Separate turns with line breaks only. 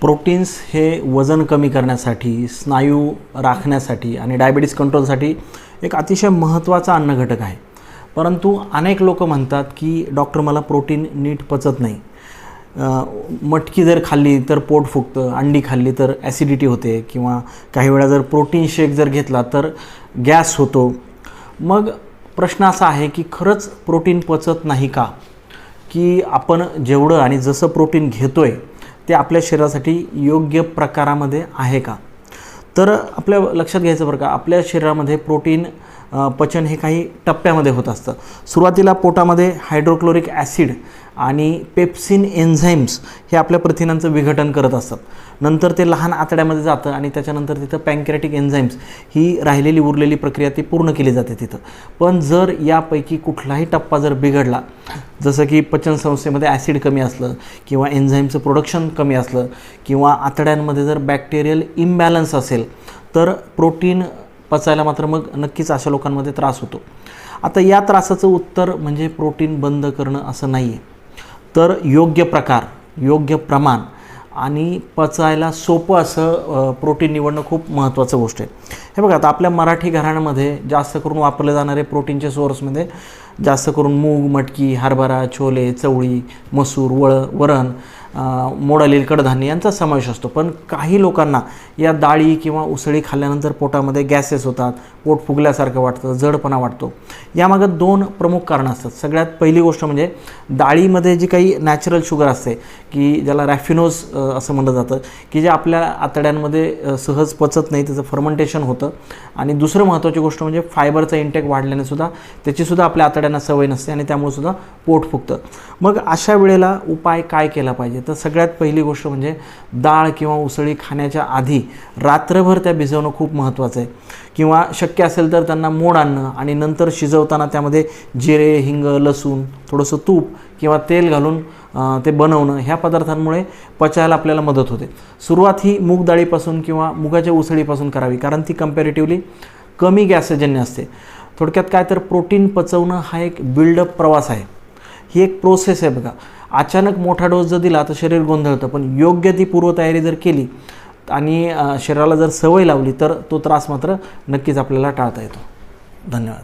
Proteins हे वजन कमी करण्यासाठी स्नायू राखण्यासाठी आणि डायबिटीस कंट्रोलसाठी एक अतिशय महत्त्वाचा अन्नघटक आहे. परंतु अनेक लोक म्हणतात की डॉक्टर मला प्रोटीन नीट पचत नाही. मटकी जर खाल्ली तर पोट फुगतं अंडी खाल्ली तर ॲसिडिटी होते किंवा काही वेळा जर प्रोटीन शेक जर घेतला तर गॅस होतो. मग प्रश्न असा आहे की खरंच प्रोटीन पचत नाही का? की आपण जेवढं आणि जसं प्रोटीन घेतो आहे ते आपल्या शरीरासाठी योग्य प्रकारामध्ये आहे का? तर आपल्या लक्षात घ्यायचं बरं का आपल्या शरीरामध्ये प्रोटीन पचन हे काही टप्प्यामध्ये होत असतं. सुरुवातीला पोटामध्ये हायड्रोक्लोरिक ॲसिड आणि पेप्सिन एन्झाईम्स हे आपल्या प्रथिनांचं विघटन करत असतात. नंतर ते लहान आतड्यामध्ये जातं आणि त्याच्यानंतर तिथं पँक्रेटिक एन्झाईम्स ही राहिलेली उरलेली प्रक्रिया ती पूर्ण केली जाते तिथं. पण जर यापैकी कुठलाही टप्पा जर बिघडला जसं की पचन संस्थेमध्ये ॲसिड कमी असलं किंवा एन्झाईमचं प्रोडक्शन कमी असलं किंवा आतड्यांमध्ये जर बॅक्टेरियल इम्बॅलन्स असेल तर प्रोटीन पचायला मात्र मग नक्कीच अशा लोकांमध्ये त्रास होतो. आता या त्रासाचं उत्तर म्हणजे प्रोटीन बंद करणं असं नाही आहे तर योग्य प्रकार योग्य प्रमाण आणि पचायला सोपं असं प्रोटीन निवडणं खूप महत्त्वाचं गोष्ट आहे. हे बघा आता आपल्या मराठी घराण्यामध्ये जास्त करून वापरले जाणारे प्रोटीनचे सोर्समध्ये जास्त करून मूग मटकी हरभरा छोले चवळी मसूर वळ वरण मोडालेल कडधान्य यांचा समावेश असतो. पण काही लोकांना या डाळी किंवा उसळी खाल्ल्यानंतर पोटामध्ये गॅसेस होतात पोट फुगल्यासारखं वाटतं जडपणा वाटतो. यामागं दोन प्रमुख कारणं असतात. सगळ्यात पहिली गोष्ट म्हणजे डाळीमध्ये जी काही नॅचरल शुगर असते की ज्याला रॅफिनोज असं म्हणलं जातं की जे आपल्या आतड्यांमध्ये सहज पचत नाही त्याचं फर्मेंटेशन होतं. आणि दुसरं महत्त्वाची गोष्ट म्हणजे फायबरचा इंटेक वाढल्याने सुद्धा त्याचीसुद्धा आपल्या आतड्यांना सवय नसते आणि त्यामुळे सुद्धा पोट फुगतं. मग अशा वेळेला उपाय काय केला पाहिजे तर सगळ्यात पहिली गोष्ट म्हणजे डाळ किंवा उसळी खाण्याच्या आधी रात्रभर त्या भिजवणं खूप महत्त्वाचं आहे. किंवा शक्य असेल तर त्यांना मोड आणणं आणि नंतर शिजवताना त्यामध्ये जिरे हिंग लसूण थोडंसं तूप किंवा तेल घालून ते बनवणं ह्या पदार्थांमुळे पचायला आपल्याला मदत होते. सुरुवात ही मूग डाळीपासून किंवा मुगाच्या उसळीपासून करावी कारण ती कम्पॅरेटिव्हली कमी गॅसजन्य असते. थोडक्यात काय तर प्रोटीन पचवणं हा एक बिल्डअप प्रवास आहे. ही एक प्रोसेस आहे बघा. अचानक मोठा डोस जर दिला तर शरीर गोंधळतं. पण योग्य ती पूर्वतयारी जर केली आणि शरीराला जर सवय लावली तर तो त्रास मात्र नक्कीच आपल्याला टाळता येतो. धन्यवाद.